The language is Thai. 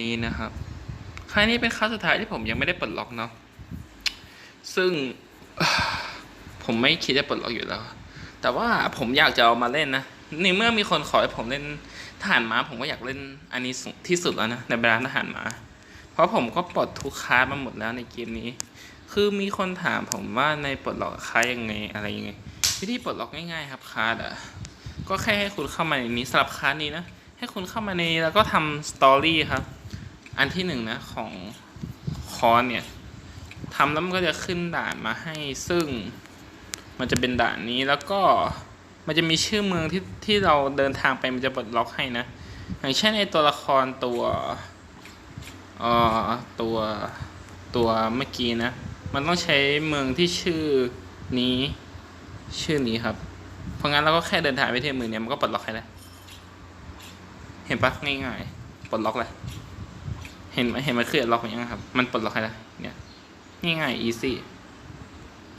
นี้นะครับครั้งนี้เป็นครั้งสุดท้ายที่ผมยังไม่ได้ปลดล็อกเนาะซึ่งผมไม่คิดจะปลดล็อกอยู่แล้ว แต่ว่าผมอยากจะเอามาเล่นนะในเมื่อมีคนขอให้ผมเล่นทหารม้าผมก็อยากเล่นอันนี้ที่สุดแล้วนะในบรรดาทหารม้าเพราะผมก็ปลดทุกคลาสมาหมดแล้วในเกมนี้ คือมีคนถามผมว่าในปลดล็อกคลาสยังไงอะไรยังไงวิธีปลดล็อกง่ายๆ ครับคลาสอะก็แค่ให้คุณเข้ามาในนี้สำหรับคลาสนี้นะ ให้คุณเข้ามาในแล้วก็ทำสตอรี่ครับ อันที่หนึ่งนะของคอนเนี่ยทำแล้วมันก็จะขึ้นด่านมาให้ซึ่ง มันจะเป็นด่านนี้แล้วก็มันจะมีชื่อเมืองที่ที่เราเดินทางไปมันจะปลดล็อกให้นะ อย่างเช่นไอตัวละครตัวเอ่อตัวตัวเมื่อกี้นะ มันต้องใช้เมืองที่ชื่อนี้ชื่อนี้ครับ เพราะงั้นเราก็แค่เดินทางไปที่เมืองเนี้ยมันก็ปลดล็อกให้แล้ว เห็นปะง่ายๆปลดล็อกเลยเห็นเห็นมันเคลื่อนล็อกอย่างเงี้ยครับ มันปลดล็อกให้แล้วเนี่ยง่ายๆ easy